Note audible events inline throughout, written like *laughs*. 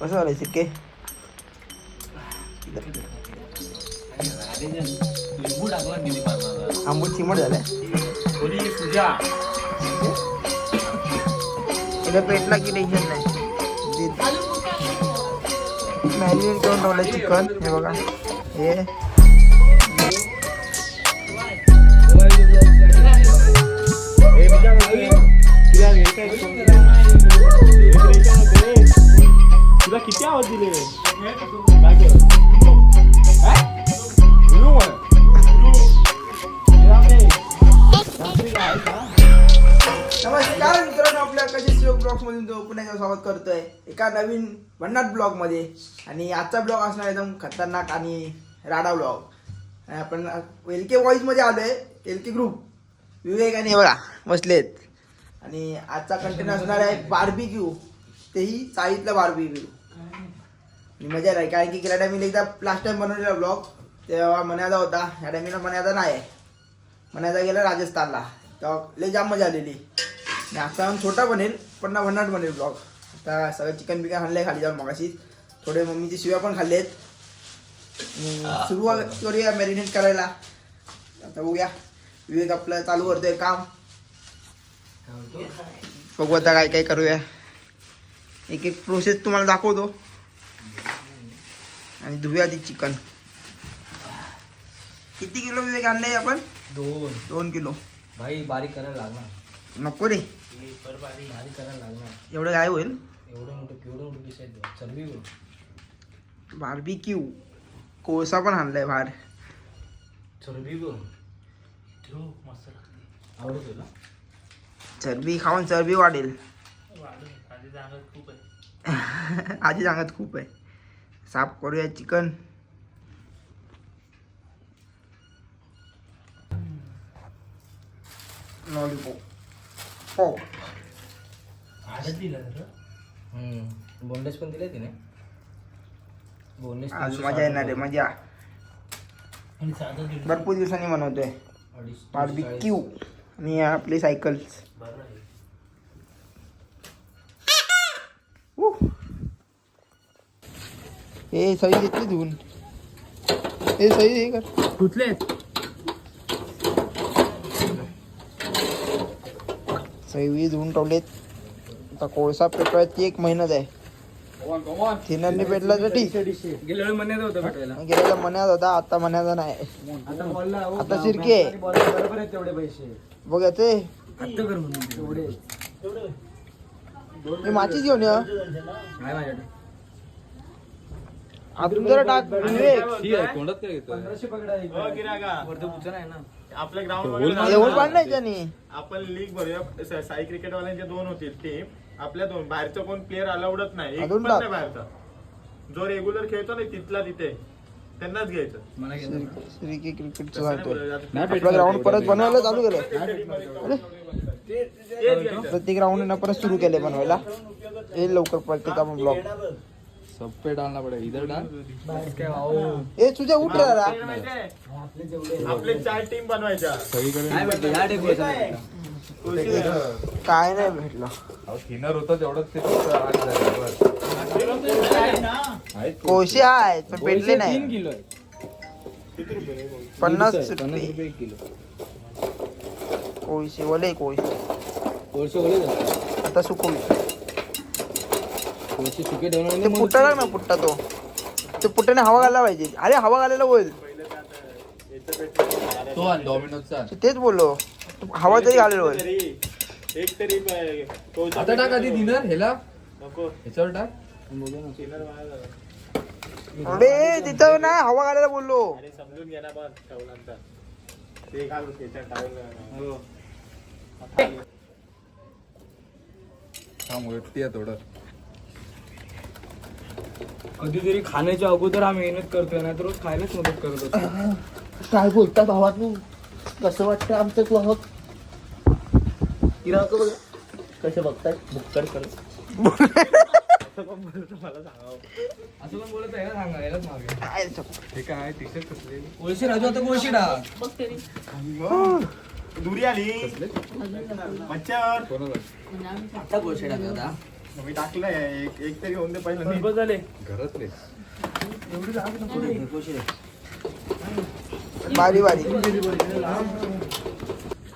कसं किती पाण्याला आंबूट चिमट झालंय तिला पेटला की टेन्शन नाही मॅरिनेट करून ठेवलं चिकन हे बघा हे तुला किती आवाज दिले काय? काय? नमस्कार मित्रांनो आपल्या कशी शिव ब्लॉग मधून तो पुन्हा एकदा स्वागत करतोय एका नवीन भन्नाट ब्लॉगमध्ये आणि आजचा ब्लॉग असणार एकदम खतरनाक आणि राडा ब्लॉग आपण एल के वॉईसमध्ये आलोय एल के ग्रुप विवेक आणि हे बघा बसलेत आणि आजचा कंटेंट असणार आहे बार्बी तेही चाळीतला बार्बी मी मजा राहील कारण की गेल्या टायमीला एकदा लास्ट टाइम बनवलेला ब्लॉग तेव्हा मनाचा होता. ह्या टायमिंगला मन्यादा नाही मन्यादा गेला राजस्थानला. तेव्हा लय जाम मजा आलेली. आणि आता छोटा बनेल पण ना भन्नाट बनेल ब्लॉग आता सगळं चिकन बिकन आणलंय खाली जाऊन मगाशी थोडे मम्मीचे शिव्या पण खाल्ले आहेत सुरुवात करूया मॅरिनेट करायला. आता बघूया. विवेक आपलं चालू करतोय काम. बघू आता काय काय करूया. एक एक प्रोसेस तुम्हाला दाखवतो. आणि धुऊया ती चिकन. किती किलो विवेक आणलंय आपण? दोन. दोन किलो. भाई बारीक करायला लागणार. नको रे. बारीक करायला लागणार. एवढं काय होईल? एवढं मोठं केवढं मोठं पिस आहे ते. चरबी. बार्बी क्यू कोळसा पण आणलाय बाहेर. चरबी मस्त. आवडत तुला चरबी खाऊन चरबी वाढेल. आधी सांगत खूप आहे. साफ करूया चिकन. लॉलीपॉप बोनलेस पण दिले तिने. बोनलेस आज मजा येणार आहे मजा. भरपूर दिवसांनी बनवतोय. अडीच बार्बी क्यू आणि आपली सायकल्स बरं आहे. हे सही घेतली धुवून. हे सही हे कर. धुतले? सही धुवून ठेवलेत. आता कोळसा पेटवायची एक मेहनत आहे. थिनरने पेटला तर ठीक. गेल्या वेळी म्हणण्यात होतं भेटायला गेल्याला मन्यात होता आता मन्याचा नाही. आता हो, आता शिर्के आहे. बरोबर आहे तेवढे पैसे. बघ ते. आत्ता कर म्हणून. तेवढे मी माचीच घेऊन ये जरा टाक. पंधराशे पकडा आपल्या ग्राउंड एवढं पाडलंय त्याने. आपण लीग भरूया. स- साई क्रिकेट वाल्यांचे दोन होतील टीम आपल्या दोन. बाहेरचा कोण प्लेअर अलाउडच नाही. एक अजून पण टाक. नाही बाहेरचा. जो रेग्युलर खेळतो ना तिथला तिथे. त्यांनाच घ्यायचं. मला श्री- श्रीके क्रिकेटचं तसं नाही सांगतोय बोलायचं. आपलं ग्राउंड परत बनवायला चालू केलं तेच घ्यायचं. प्रत्येक राऊंड परत सुरू केले बनवायला. हे लवकर प्रत्येक आपण ब्लॉग सब पे डालना पड़ेगा इधर डाल। काय भाऊ ए तुझ्या उठ रे जरा. आपल्याला माहिती आहे? आपले चार टीम बनवायच्या सगळीकडे काय भेटते ह्या डेकोरेशन आहे का? काय नाही भेटलं. थिनर होतं तेवढंच ते फक्त आग झालं, बस. आहेत खूप. कोळशे आहेत पण पेटले तीन नाही किलो आहे. पन्नास पन्नास रुपये रुपये. एक किलो. कोळशे ओले कोळशे. कोळशे ओले जातात आता सुकवली सुके पुट्टा लाग ना पुट्टा तो. ते पुट्ट्याने हवा घालायला पाहिजे. अरे हवा घालायला होईल तो आण डॉमिनोजचा आण. तेच बोललो. हवा तरी घालायला होईल एक तरी प- तो जो आता टाक आधी डिनर ह्याला. नको. ह्याच्यावर टाक. dinner वाया झाला. अरे तिथं नाही हवा घालायला बोललो. समजून घे ना बघ ठेवल्यानंतर ते घाल त्याच्यात टावेल हा. आहे थोडं. कधीतरी खाण्याच्या अगोदर हा मेहनत करतोय ना तर रोज खायलाच मदत करत होतो काय बोलता भावात कसं वाटतं आमचं ग्राहक गिराहक कसे बघताय? बुक्कड करत असं पण बोलत आहे ना सांगा यालाच मागे. काय हे काय टी शर्ट कसले? कोळशी राजू आता कोळशी टाक दुरी आली. मच्छर. कोणाला? आता कोळशी टाक आता. मी टाकलंय. एक एक तरी होऊन दे पहिलं बस झाले. घरातले. बारी बारी.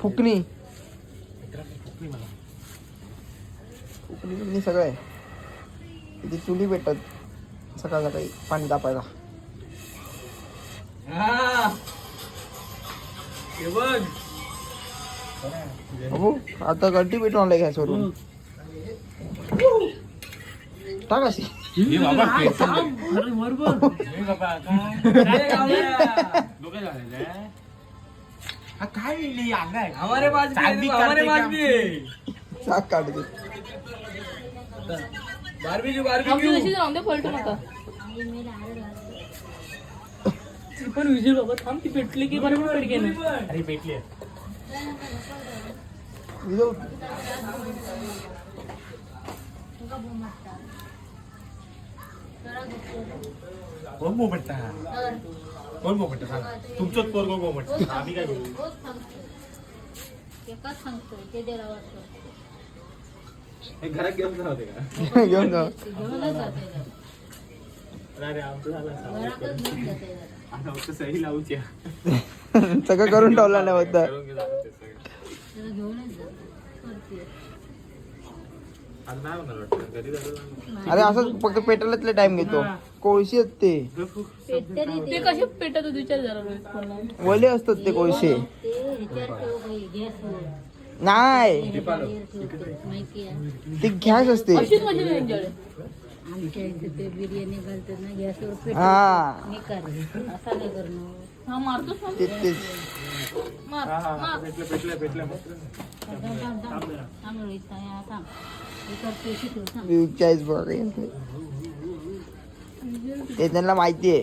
फुकणी. फुकणी बिकणी सगळं आहे. इथे चुली भेटत सकाळ सकाळी पाणी तापायला. बघ. आता गड्डी भेटून आलाय गॅसवरून टाक अशी. अरे बरोबर बाबा काय काय झालेलं काय अंगाय हमारे पास भी हमारे पास भी है. चाक दे पण विजय बाबा थांब ती पेटली की बरोबर पेटके ना? अरे पेटली कोण मोमंट कोण मोमंट सांग. तुमचंच पोरगो मोमंट आम्ही काय करू? एकच सांगतोय ते हे घरात घेऊन का? *laughs* घेऊन घेऊनच जाते *laughs* सगळं करून ठेवला नाही होतं करून घे झालं ते सगळं. त्याला घेऊनच जाते करते आज नाही होणार वाटतं कधी झालं अरे असं फक्त पेटायलाच टाइम घेतो. कोळशी आहेत ते कसे पेटत होते विचार जरा रोहित कोणाला. वले असतात ते कोळशे. नाही. ती गॅस असते. आमच्या इथे ते बिर्याणी घालतात ना गॅसवर पेट हा. मी कर असा नाही करणं हा मारतोस ना ते तेच. मार मार. पेटलं पेटलं पेटलं. मी थांब बघा ते त्यांना माहिती आहे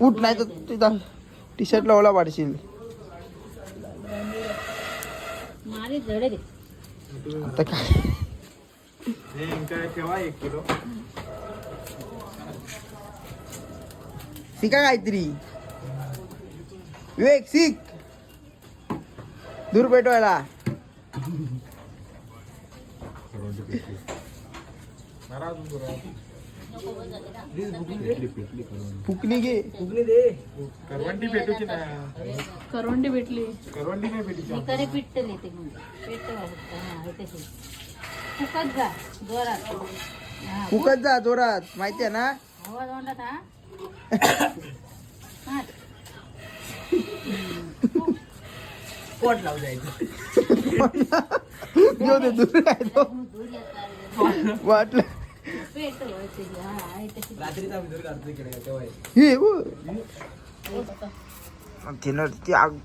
उठ नाही तर तुझा टी शर्ट ओला पाडशील. आता काय? एक किलो शिका काहीतरी. विवेक शिक. दूर पेटवायला. फुकणी घे. फुगले दे करवंटी पेटूची ना. करवंडी भेटली. करवंटी नाही करे पिट्टले ते फुकत जा जोरात. हा फुकत जा जोरात माहिती आहे ना? आवाज हा? *coughs* हा. पोट लावू जायचं. *laughs* दे दूर आहे तो. वाटलं. हा. तिनं ती आग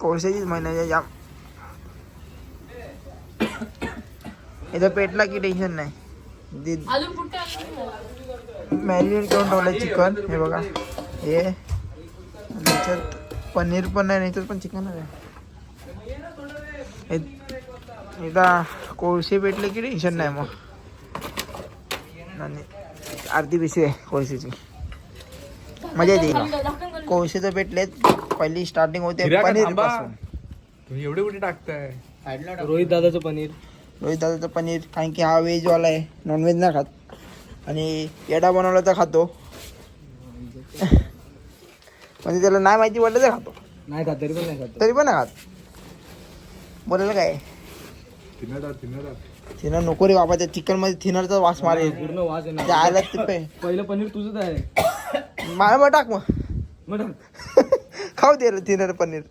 कोळशाचीच महिन्याच्या जाम इथं पेटला की टेन्शन नाही? मॅरिनेट करून ठेवलं चिकन हे बघा. हे. पनीर पण आणि याच्यात पण चिकन आहे. हे- एकदा कोळसे पेटले की टेन्शन नाही मग. आणि अर्धी पिशवी आहे कोळशीची. मजा येते खाली का झाकण घालून. कोळशेचं पेटलेत पहिली स्टार्टिंग होते पनीर तुम्ही एवढे कुठे टाकताय? रोहित दादाचं पनीर. रोहित दादाचं पनीर कारण की हा व्हेजवाला आहे नॉनव्हेज नाही खात. आणि येडा बनवला तर खातो. म्हणजे त्याला नाही माहिती पडलं तर खातो. नाही खात तरी पण नाही खात. तरी पण नाही खात. बोलायला काय? थिनर थिनर थिनर नको रे बाबा त्या चिकनमध्ये थिनरचा वास मारेल पूर्ण वास ते येणार आला ते पे पहिलं पनीर तुझंच आहे. मला मग टाक मग. मग खाऊ दे थिनर पनीर.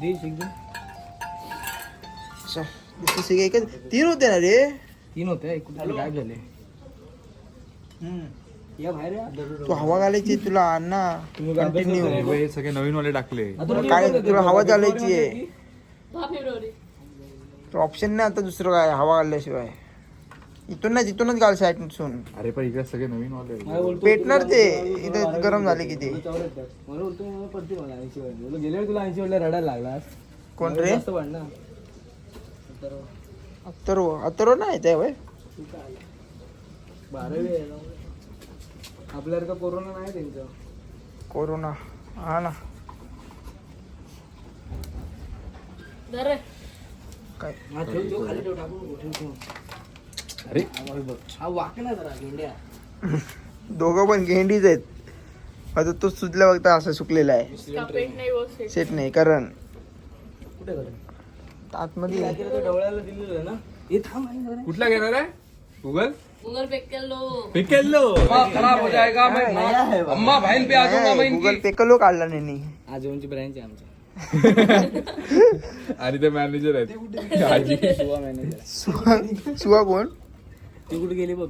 दे दुसरी एकच तीन होते ना रे तीन होते कुठे गायब झाले. तू हवा घालायची तुला आण ना तुम्ही काय अभ्यास कंटिन्यू सगळे नवीन वाले टाकले काय- तुला? हवा चालायची आहे. ऑप्शन नाही आता दुसरं काय हवा घालल्याशिवाय इथून नाही तिथूनच घाल साईडसून अरे पण इकडे सगळे नवीन वाले पेटणार ते. इथं गरम झाले की ते. मला चावलं येतात. मला बोलतो मला पडते मला ऐंशी वाजले बोललो, गेल्या वेळी तुला ऐंशी वाजले रडायला लागलास कोण रे जास्त वाढ ना तर अथर्व. अथर्व नाही ते वय बारावी. आपल्यासारखं कोरोना नाही त्यांचं? कोरोना. हा ना. काय? हा अरे. हा जरा गेंड्या दोघं पण गेंडीच आहेत. आता तो सुजल्या बघता असं सुकलेला आहे. सेट नाही कारण. कुठे करे आतमध्ये. दिलेलं ना? हे थांब. कुठला घेणार आहे? गुगल गुगल पे केलो पिकेल्लो खराब हो जाएगा मैं अम्मा बहन पे आ जाऊंगा मैं गुगल पे कलो काढला नाही आजोबांची ब्रँच आहे आमच्या *laughs* आणि ते मॅनेजर आहेत. *laughs* आजी. सुवा मॅनेजर सुहा सुहा कोण? ती कुठे गेली बघ.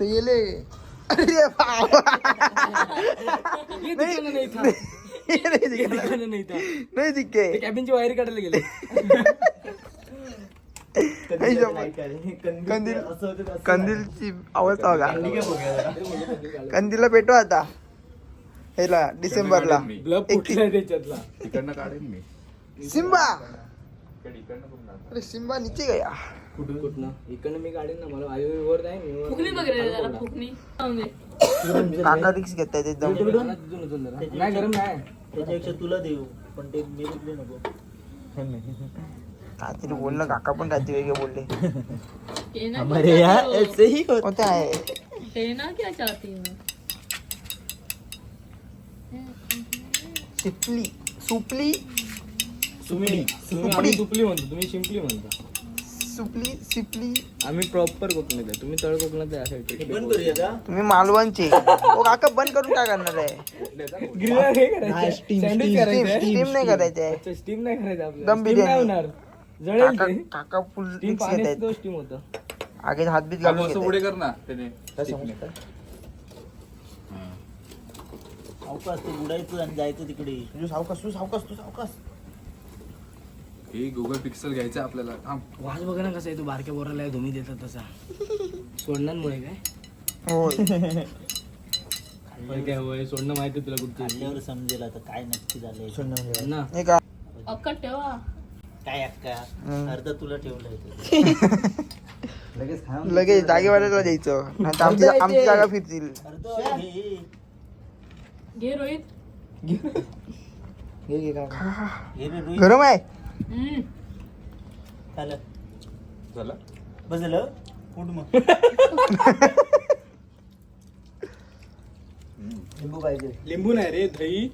ते गेले. अरे *laughs* नाही था. नाही नाही. नाही कॅबिनची वायर काढायला गेले. *laughs* नाही. कंदील कंदीलची अवस्था बघा. कंदीलला पेटवा आता. ह्याला डिसेंबरला. ब्लब फुटलाय त्याच्यातला. तिकडनं काढेन मी. सिम्बा इकडनं. अरे सिम्बा नीचे गया. कुठून? कुठनं इकडनं मी काढेन ना मला वायू वर नाही मी वर- फुकणी बघ रे जरा फुकणी. जाऊन दे. काका रिक्स घेत आहेत एकदम. नाही गरम नाही. त्याच्यापेक्षा तुला देऊ पण ते मी नको. काहीतरी बोललं काका पण काहीतरी वेगळे बोलले. कहना क्या चाहती हो? होते आहे? कहना क्या चाहती हो? सिपली? सुपली. तुम्ही आम्ही सुपली म्हणतो तुम्ही शिंपली म्हणता. सुपली सिपली आम्ही प्रॉपर कोकणात आहे. तुम्ही तळ कोकणात आहे असं हे बंद करूया का? तुम्ही मालवणचे. ओ काका बंद करून काय करणार आहे ग्रिलर हे करायचं सँडविच करायचं आहे? स्टीम नाही करायचंय. अच्छा स्टीम नाही करायचं आपल्याला. दम Steam नाही बिर्याणी. होणार. जळेल काका ते. काका फुल स्टीम घेत आहेत स्टीम होतं. आगे हात बीत घालून असं पुढे आहेत. कर ना त्याने. अवकाश ते बुडायचं आणि जायचं तिकडे. तू सावकाश तू सावकाश तू सावकाश. हे गुगल पिक्सल घ्यायचं आहे आपल्याला. थांब. वाज बघा ना कसा आहे तो बारक्या बोराला धुमी देतात तसा. सोडण्यामुळे काय? होय. होय काय होय सोडणं माहिती तुला समजेल आता काय नक्की झालंय. ना. का? अक्का ठेवा. काय अक्का. अर्ध तुला ठेवलंय ते. *laughs* लगेच जागेवाल्याला द्यायचं. नाही तर आमची आमची जागा फिरतील. अर्ध हे. घे. रोहित. हे घे काका. हे रे रोहित गरम आहे. झालं. झालं? बस झालं उठ मग. लिंबू पाहिजे. लिंबू नाही रे दही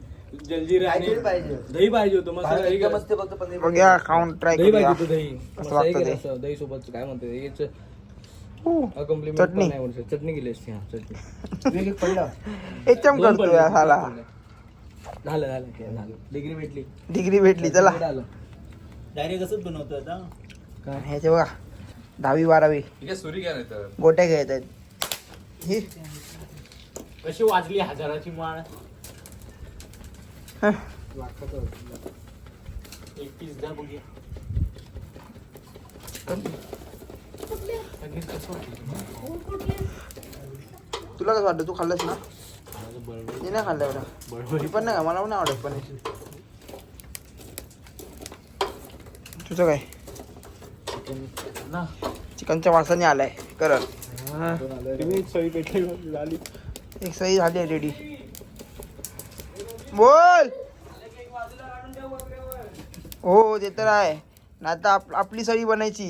जलजीरा आणि पाहिजे. दही पाहिजे होतं मसाला करा. फक्त पनीर बघूया खाऊन ट्राय दही करूया. पाहिजे होतं दही. मसाला हे लागतं ते? दही सोबत काय म्हणते हेच हू. कॉम्प्लिमेंट चटणी. नाही म्हणू शकत. चटणी केली असती हा चटणी. एकदम दोन करतो पडले, या दोन साला. पडले. झालं झालं हे झालं. डिग्री भेटली. डिग्री भेटली चला. झालं. डायरेक्ट असंच बनवतो आता. काय बघा दहावी बारावी. ठीक आहे सुरी घ्या नाही तर गोट्या घ्यायत आहेत. हे? कशी वाजली हजाराची माळ. हं. एक पीस द्या बघूया तुला कसं वाटतं? तू खाल्लंस ना? मी नाही खाल्लं एवढं. मी पण नाही का मला पण नाही आवडत पण तुझं काय? ना चिकनच्या वासाने आलाय. करल तुम्ही सई पेटली झाली एक सही झाली आहे रेडी बोल. हो ते तर आहे. ना आता आप- आपली सळी बनायची.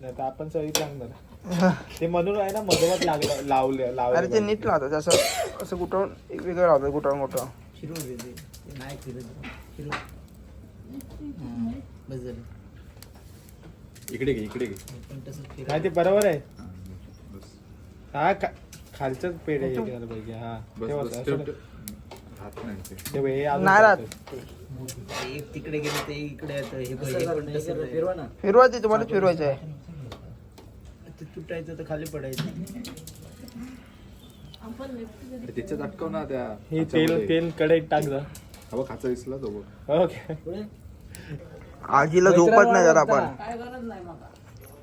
नाही तर आपण सई सांगणार. ते म्हणून आहे ना मधोमध लागलं लावलं अरे लावलं ते नीट लावतात. असं असं कुठं एक वेगळं लावतात कुठं. ते नाही फिरव बस झालं इकडे घे इकडे घे पण नाही ते बरोबर आहे बस हा खा- खालचंच पेड आहे पाहिजे हा बस तेव्हा बस असं ठेव नाही. ठेव. राहत नाही ते. तेव्हा हे अजून नाही राहत. करतात. एक तिकडे गेलं ते इकडे येतं हे बघ, हे पण तसंच आहे. फिरवा ना फिरवा ते तुम्हाला फिरवायचं आहे ते तुटायचं तर खाली पडायचं कडे. अरे त्याच्यात अटकव ना त्या हे तेल. तेल कढईत टाक जा बघ खाचा दिसला तो बघ ओके आजीला झोपत नाही जरा आपण काय गरज नाही मला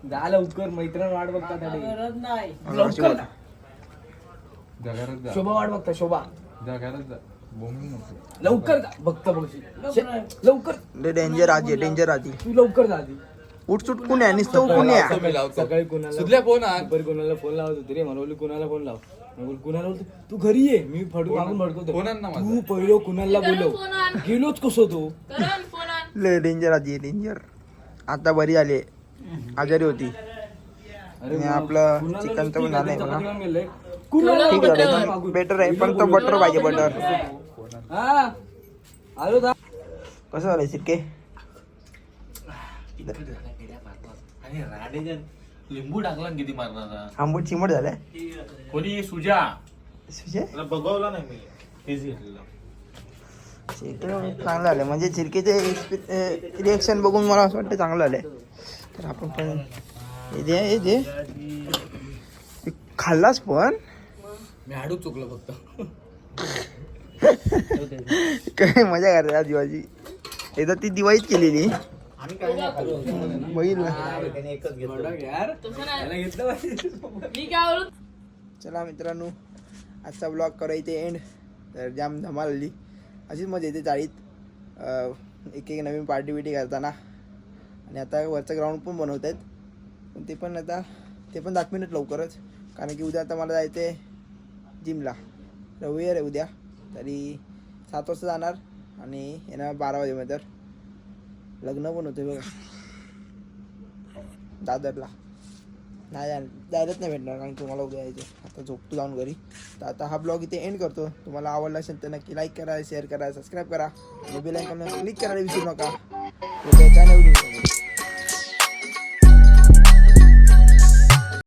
जा लवकर मैत्रीण वाट बघता त्या ठिकाणी. गरज नाही. लवकर. जा घरात जा. शोभा वाट बघता शोभा. जा नको. लवकर जा बघता बघशी शे- लवकर. डेंजर आजी डेंजर आजी. तू लवकर जा आधी. उठ सुट कुण्या नुसतं कुण्या मी लावतो. सकाळी कुणाला सुधल्या फोन आण दुपारी कुणाला फोन लावत होती रे. म्हणवली कुणाला फोन लाव? मी बोल कुणाला बोलतो? तू घरी ये. मी फडू मागून भडकवतो. तू पहिलं कुणाला बोलव. गेलोच कसं तो? लय डेंजर आधी डेंजर आता बरी आली. आजारी होती. आणि आपलं चिकनचं पण झालंय गेले. ठीक झालं बेटर आहे पण तो बटर पाहिजे बटर हा? आलो दा कसं झालंय सिक्के लिंबू टाकला किती मारणार. आंबट चिमट झालाय? कोणी? सुजा. सुजय बघवला नाही मी. तेच घेतलेलं. चिकन चांगलं झालं म्हणजे चिरकेचे रिएक्शन बघून मला असं वाटतं चांगलं आलंय. तर आपण पण हे दे हे दे खाल्लास पण. मी हाडू चुकलो फक्त. काय मजा करते आज दिवाळी एकदा ती दिवाळीच केलेली. चला मित्रांनो आजचा ब्लॉग करा इथे एंड तर जाम धमाल आली. अशीच मजा येते चाळीत. एक एक नवीन पार्टी बिटी करताना. आणि आता वरचं ग्राउंड पण बनवत आहेत पण ते पण आता ते पण दाखवीनच लवकरच. कारण की उद्या आता मला जायचं आहे जिमला रविवार आहे उद्या. तरी सात वाजता जाणार आणि येणार बारा वाजेमध्ये तर लग्न पण होते बघा. दादरला. नाही जाण- डायरेक्ट नाही भेटणार कारण तुम्हाला उद्या यायचं आता झोपतो जाऊन घरी. तर आता हा ब्लॉग इथे एंड करतो. तुम्हाला आवडला असेल तर नक्की लाईक करा शेअर करा सबस्क्राईब करा. बेल आयकॉनला क्लिक करायला विसरू नका.